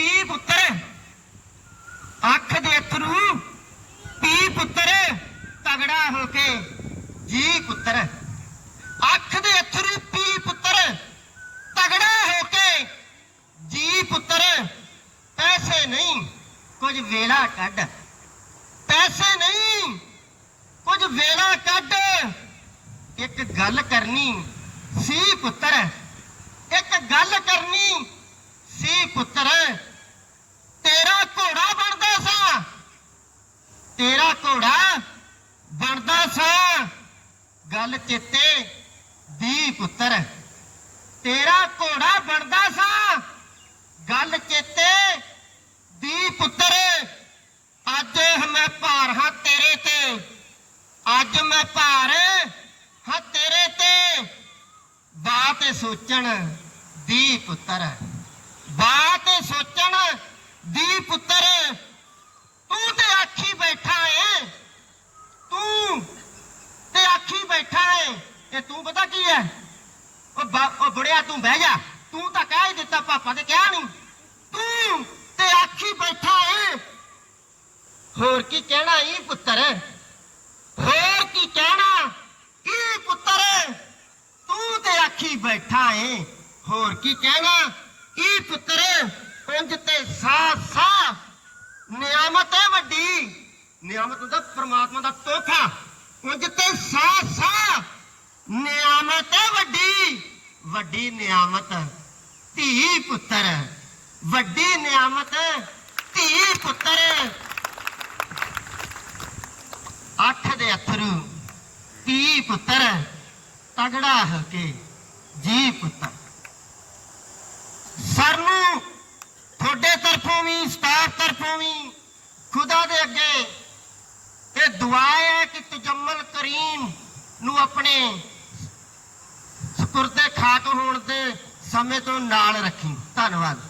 ਪੀ ਪੁੱਤਰ। ਅੱਖ ਦੇ ਅਥਰੂ ਪੀ ਪੁੱਤਰ, ਤਗੜਾ ਹੋ ਕੇ ਜੀ ਪੁੱਤਰ। ਅੱਖ ਦੇ ਅਥਰੂ ਪੀ ਪੁੱਤਰ, ਤਗੜਾ ਹੋ ਕੇ ਜੀ ਪੁੱਤਰ। ਪੈਸੇ ਨਹੀਂ, ਕੁਝ ਵੇਲਾ ਕੱਢ। ਪੈਸੇ ਨਹੀਂ, ਕੁਝ ਵੇਲਾ ਕੱਢ। ਇੱਕ ਗੱਲ ਕਰਨੀ ਸੀ ਪੁੱਤਰ। ਇੱਕ ਗੱਲ ਕਰਨੀ ਸੀ ਪੁੱਤਰ ਤੇਰਾ ਘੋੜਾ ਬਣਦਾ ਸਾਂ ਤੇਰਾ ਘੋੜਾ ਬਣਦਾ ਸਾਂ। ਗੱਲ ਚੇਤੇ ਦੀ ਪੁੱਤਰ, ਤੇਰਾ ਘੋੜਾ ਬਣਦਾ ਸਾਂ। ਗੱਲ ਚੇਤੇ ਦੀ ਪੁੱਤਰ, ਅੱਜ ਮੈਂ ਭਾਰ ਹਾਂ ਤੇਰੇ ਤੇ। ਅੱਜ ਮੈਂ ਭਾਰ ਹਾਂ ਤੇਰੇ ਤੇ। ਬਾਤ ਸੋਚਣ ਦੀ ਪੁੱਤਰ, ਬਾਤ ਸੋਚਣ ਦੀ ਪੁੱਤਰ ਤੂੰ ਤੇ ਆਖੀ ਬੈਠਾ ਏ ਤੂੰ ਤੇ ਆਖੀ ਬੈਠਾ ਏ ਇਹ ਤੂੰ ਪਤਾ ਕੀ ਹੈ ਉਹ ਉਹ ਬੁੜਿਆ, ਤੂੰ ਬਹਿ ਜਾ। ਤੂੰ ਤਾਂ ਕਹਿ ਹੀ ਦਿੱਤਾ ਪਾਪਾ ਤੇ ਕਿਹਾ ਨਹੀਂ ਤੂੰ ਤੇ ਆਖੀ ਬੈਠਾ ਏ। ਹੋਰ ਕੀ ਕਹਿਣਾ ਈ ਪੁੱਤਰ? ਹੋਰ ਕੀ ਕਹਿਣਾ? ਕੀ ਪੁੱਤਰ? ਤੂੰ ਤੇ ਆਖੀ ਬੈਠਾ ਏ। ਹੋਰ ਕੀ ਕਹਿਣਾ? ਕੀ ਪੁੱਤਰ? ਪੰਜ ਤੇ ਸਾ ਸਾ ਨਿਆਮਤ ਹੈ ਵੱਡੀ। ਨਿਆਮਤ ਹੁੰਦਾ ਪ੍ਰਮਾਤਮਾ ਦਾ ਤੋਹਫਾ। ਪੰਜ ਤੇ ਸਾ ਸਾ ਨਿਆਮਤ ਹੈ ਵੱਡੀ ਨਿਆਮਤ, ਧੀ ਪੁੱਤਰ। ਵੱਡੀ ਨਿਆਮਤ, ਧੀ ਪੁੱਤਰ। ਅੱਖ ਦੇ ਅਥਰੂ, ਧੀ ਪੁੱਤਰ। ਤਗੜਾ ਹੋ ਕੇ ਜੀ ਪੁੱਤਰ। ਸਰ ਨੂੰ ਤੁਹਾਡੇ ਤਰਫੋਂ ਵੀ, ਸਟਾਫ ਤਰਫੋਂ ਵੀ, ਖੁਦਾ ਦੇ ਅੱਗੇ ਇਹ ਦੁਆ ਹੈ ਕਿ ਤਜਮਲ ਕਰੀਮ ਨੂੰ ਆਪਣੇ ਸਪੁਰਦੇ ਹੋਣ ਦੇ ਸਮੇਂ ਤੋਂ ਨਾਲ ਰੱਖੀ। ਧੰਨਵਾਦ।